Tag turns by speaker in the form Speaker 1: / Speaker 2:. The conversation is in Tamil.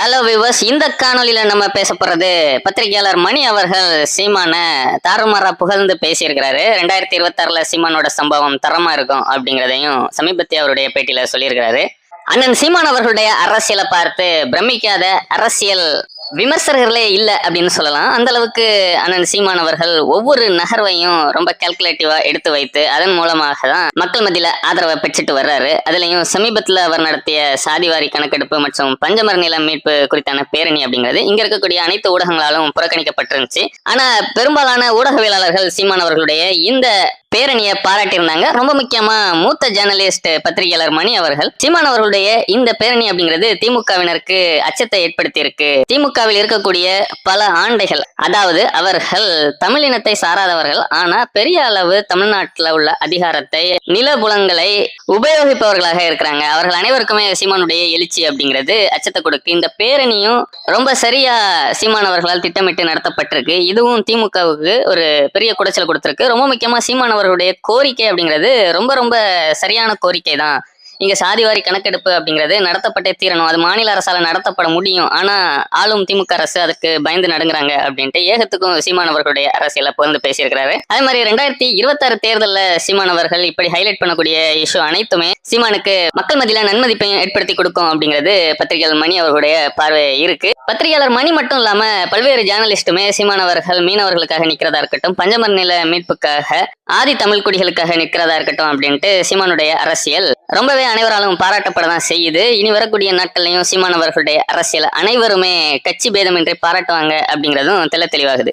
Speaker 1: ஹலோ விவர்ஸ் இந்த காணொளியில நம்ம பேச போறது பத்திரிகையாளர் மணி அவர்கள் சீமான தாறுமாறா புகழ்ந்து பேசியிருக்கிறாரு. ரெண்டாயிரத்தி இருபத்தாறுல சீமானோட சம்பவம் தரமா இருக்கும் அப்படிங்கிறதையும் சமீபத்திய அவருடைய பேட்டியில சொல்லியிருக்கிறாரு. அண்ணன் சீமான் அவர்களுடைய அரசியலை பார்த்து பிரமிக்காத அரசியல் விமர்சகர்களே இல்லை அப்படின்னு சொல்லலாம். அந்த அளவுக்கு அண்ணன் சீமான் அவர்கள் ஒவ்வொரு நகர்வையும் ரொம்ப கால்குலேட்டிவா எடுத்து வைத்து அதன் மூலமாக தான் மக்கள் மத்தியில ஆதரவை பெற்றுட்டு வர்றாரு. அதுலயும் சமீபத்துல அவர் நடத்திய சாதிவாரி கணக்கெடுப்பு மற்றும் பஞ்சமர நில மீட்பு குறித்தான பேரணி அப்படிங்கிறது இங்க இருக்கக்கூடிய அனைத்து ஊடகங்களாலும் புறக்கணிக்கப்பட்டிருந்துச்சு. ஆனா பெரும்பாலான ஊடகவியலாளர்கள் சீமான் அவர்களுடைய இந்த பேரணியை பாராட்டியிருந்தாங்க. ரொம்ப முக்கியமா மூத்த ஜேர்னலிஸ்ட் பத்திரிகையாளர் மணி அவர்கள். சீமான் அவர்களுடைய இந்த பேரணி அப்படிங்கிறது திமுகவினருக்கு அச்சத்தை ஏற்படுத்தி இருக்கு திமுகவில் இருக்கக்கூடிய பல ஆண்டைகள் அதாவது அவர்கள் தமிழினத்தை சாராதவர்கள் ஆனா பெரிய அளவு தமிழ்நாட்டில் உள்ள அதிகாரத்தை நிலபுலங்களை உபயோகிப்பவர்களாக இருக்கிறாங்க. அவர்கள் அனைவருக்குமே சீமானுடைய எழுச்சி அப்படிங்கிறது அச்சத்தை கொடுக்கு. இந்த பேரணியும் ரொம்ப சரியா சீமான் அவர்களால் திட்டமிட்டு நடத்தப்பட்டிருக்கு. இதுவும் திமுகவுக்கு ஒரு பெரிய குடைச்சல் கொடுத்திருக்கு. ரொம்ப முக்கியமா சீமான் அவர்களுடைய கோரிக்கை அப்படிங்கிறது ரொம்ப ரொம்ப சரியான கோரிக்கை தான் இங்க சாதிவாரி கணக்கெடுப்பு அப்படிங்கிறது நடத்தப்பட்டே தீரணும். அது மாநில அரசால நடத்தப்பட முடியும். ஆனா ஆளும் திமுக அரசு அதுக்கு பயந்து நடுங்குறாங்க அப்படின்ட்டு ஏகத்துக்கும் சீமானவர்களுடைய அரசியல அரசியலை புகழ்ந்து பேசியிருக்கிறாரு. அதே மாதிரி ரெண்டாயிரத்தி இருபத்தாறு தேர்தலில் சீமானவர்கள் இப்படி ஹைலைட் பண்ணக்கூடிய இஷ்யூ அனைத்துமே சீமானுக்கு மக்கள் மத்தியில நன்மதிப்பையும் ஏற்படுத்தி கொடுக்கும் அப்படிங்கிறது பத்திரிகையாளர் மணி அவர்களுடைய பார்வை இருக்கு. பத்திரிகையாளர் மணி மட்டும் இல்லாம பல்வேறு ஜேர்னலிஸ்டுமே சீமானவர்கள் மீனவர்களுக்காக நிக்கிறதா இருக்கட்டும் பஞ்சமர் நில மீட்புக்காக ஆதி தமிழ் குடிகளுக்காக நிக்கிறதா இருக்கட்டும் அப்படின்ட்டு சீமானுடைய அரசியல் ரொம்பவே அனைவராலும் பாராட்டப்பட தான் செய்யுது. இனி வரக்கூடிய நாட்கள்லையும் சீமானவர்களுடைய அரசியல் அனைவருமே கட்சி பேதமின்றி பாராட்டுவாங்க அப்படிங்கிறதும் தெள்ள தெளிவாகுது.